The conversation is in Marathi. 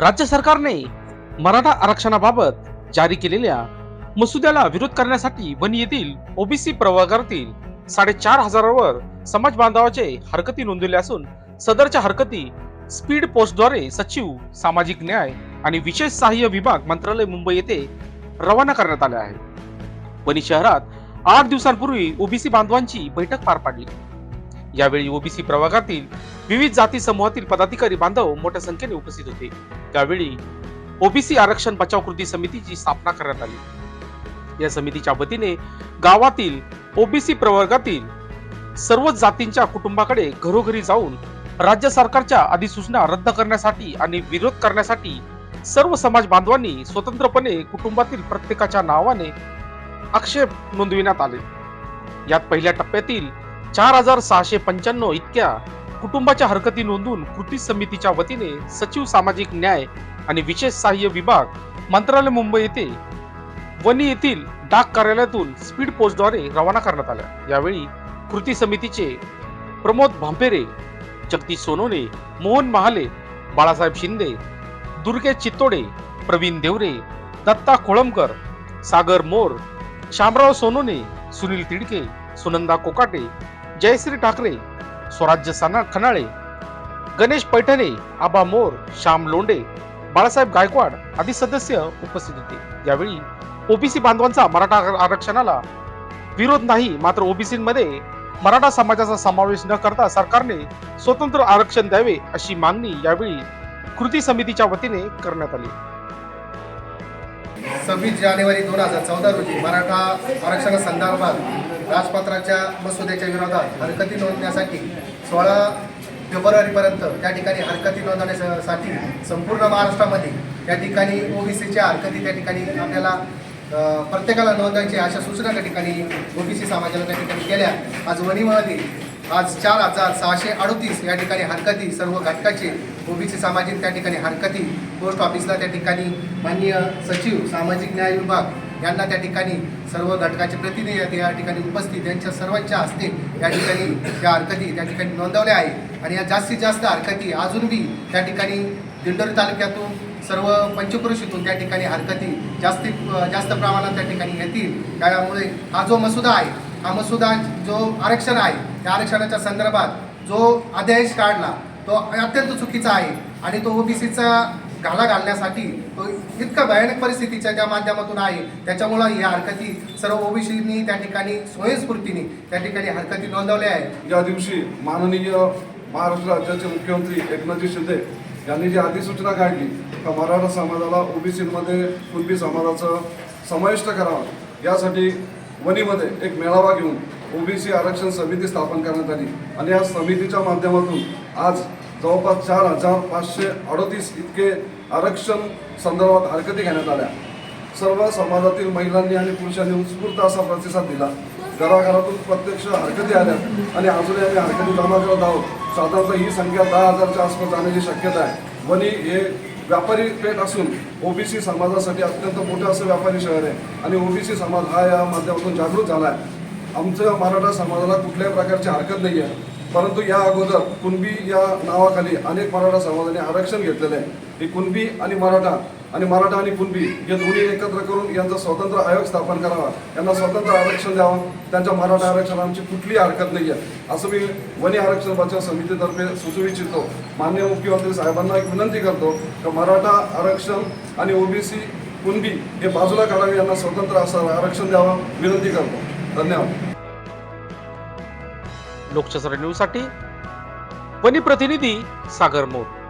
राज्य सरकारने मराठा आरक्षणाबाबत जारी केलेल्या मसुद्याला विरोध करण्यासाठी वणी येथील ओबीसी प्रवर्गातील साडेचार हजारावर समाज बांधवाचे हरकती नोंदवल्या असून सदरच्या हरकती स्पीड पोस्टद्वारे सचिव सामाजिक न्याय आणि विशेष सहाय्य विभाग मंत्रालय मुंबई येथे रवाना करण्यात आले आहे. वणी शहरात आठ दिवसांपूर्वी ओबीसी बांधवांची बैठक पार पाडली. यावेळी ओबीसी प्रभागातील विविध जाती समूहातील पदाधिकारी बांधव मोठ्या संख्येने उपस्थित होते. त्यावेळी ओबीसी आरक्षण बचाव कृती समितीची स्थापना करण्यात आली. या समितीच्या वतीने गावातील ओबीसी प्रवर्गातील सर्वच जातींच्या कुटुंबाकडे घरोघरी जाऊन राज्य सरकारच्या अधिसूचना रद्द करण्यासाठी आणि विरोध करण्यासाठी सर्व समाज बांधवांनी स्वतंत्रपणे कुटुंबातील प्रत्येकाच्या नावाने आक्षेप नोंदविण्यात आले. यात पहिल्या टप्प्यातील चार हजार सहाशे पंच्याण्णव इतक्या कुटुंबाच्या हरकती नोंदवून कृती समितीच्या वतीने सचिव सामाजिक न्याय आणि विशेष सहाय्य विभाग मंत्रालय मुंबई येथे वनी येथील डाक कार्यालयातून स्पीड पोस्टद्वारे रवाना करण्यात आल्या. यावेळी कृती समितीचे प्रमोद भांपेरे जगदीश सोनोने मोहन महाले बाळासाहेब शिंदे दुर्गे चित्तोडे प्रवीण देवरे दत्ता खोळमकर सागर मोर शामराव सोनोने सुनील तिडके सुनंदा कोकाटे जयश्री ठाकरे स्वराज्य सना खनाळे गणेश पैठणे आबा मोर श्याम लोंडे बाळासाहेब गायकवाड आदी सदस्य उपस्थित होते. यावेळी ओबीसी बांधवांचा मराठा आरक्षणाला विरोध नाही मात्र ओबीसीमध्ये मराठा समाजाचा समावेश न करता सरकारने स्वतंत्र आरक्षण द्यावे अशी मागणी यावेळी कृती समितीच्या वतीने करण्यात आली. सव्वीस जानेवारी दोन हजार चौदा रोजी मराठा आरक्षणासंदर्भात राजपत्राच्या मसुद्याच्या विरोधात हरकती नोंदण्यासाठी सोळा फेब्रुवारीपर्यंत त्या ठिकाणी हरकती नोंदवण्यासाठी संपूर्ण महाराष्ट्रामध्ये त्या ठिकाणी ओबीसीच्या हरकती त्या ठिकाणी आपल्याला प्रत्येकाला नोंदवायची अशा सूचना त्या ठिकाणी ओबीसी समाजाला त्या ठिकाणी केल्या. आज वणीमध्ये आज चार हजार सहाशे अडतीस या ठिकाणी हरकती सर्व घटकाचे ओबीसी सामाजिक त्या ठिकाणी हरकती पोस्ट ऑफिसला त्या ठिकाणी माननीय सचिव सामाजिक न्याय विभाग यांना त्या ठिकाणी सर्व घटकाचे प्रतिनिधी या ठिकाणी उपस्थित यांच्या सर्वांच्या हस्ते या ठिकाणी त्या हरकती त्या ठिकाणी नोंदवल्या आहे आणि या जास्तीत जास्त हरकती अजून बी त्या ठिकाणी दिंडोरी तालुक्यातून सर्व पंचपुरुषीतून त्या ठिकाणी हरकती जास्ती जास्त प्रमाणात त्या ठिकाणी येतील. त्यामुळे हा जो मसुदा आहे हा मसुदा जो आरक्षण आहे त्या आरक्षणाच्या संदर्भात जो अध्यादेश काढला तो अत्यंत चुकीचा आहे. आणि तो ओबीसीचा घाला घालण्यासाठी तो इतका भयानक परिस्थितीच्या ज्या माध्यमातून आहे त्याच्यामुळं या हरकती सर्व ओबीसीनी त्या ठिकाणी स्वयंस्फूर्तीने त्या ठिकाणी हरकती नोंदवल्या आहेत. या दिवशी माननीय महाराष्ट्र राज्याचे मुख्यमंत्री एकनाथजी शिंदे यांनी जी अधिसूचना काढली का मराठा समाजाला ओबीसीमध्ये कुणबी समाजाचं समाविष्ट करावं यासाठी वणीमध्ये एक मेळावा घेऊन ओबीसी आरक्षण समिती स्थापन करण्यात आली. आणि या समितीच्या माध्यमातून आज जवळपास चार हजार पाचशे अडतीस इतके आरक्षण संदर्भात हरकती घेण्यात आल्या. सर्व समाजातील महिलांनी आणि पुरुषांनी उत्स्फूर्त असा प्रतिसाद दिला. घराघरातून प्रत्यक्ष हरकती आल्या आणि अजूनही आम्ही हरकती जमा करत आहोत. साधारणतः ही संख्या दहा हजारच्या आसपास जाण्याची शक्यता आहे. वणी हे व्यापारी पेठ असून ओबीसी समाजासाठी अत्यंत मोठं असं व्यापारी शहर आहे. आणि ओबीसी समाज हा या माध्यमातून जागृत झाला आहे. आमचं मराठा समाजाला कुठल्याही प्रकारची हरकत नाही आहे परंतु या अगोदर कुणबी या नावाखाली अनेक मराठा समाजाने आरक्षण घेतलेलं आहे. हे कुणबी आणि मराठा आणि मराठा आणि कुणबी हे दोन्ही एकत्र करून यांचा स्वतंत्र आयोग स्थापन करावा. यांना स्वतंत्र आरक्षण द्यावं. त्यांच्या मराठा आरक्षणाची कुठलीही हरकत नाही आहे असं मी वनी आरक्षण बचाव समितीतर्फे सुचवू इच्छितो. मान्य मुख्यमंत्री साहेबांना एक विनंती करतो की मराठा आरक्षण आणि ओबीसी कुणबी हे बाजूला काढावे. यांना स्वतंत्र असं आरक्षण द्यावं. विनंती करतो. धन्यवाद. लोकशास्त्र न्यूजसाठी वनी प्रतिनिधी सागर मोर.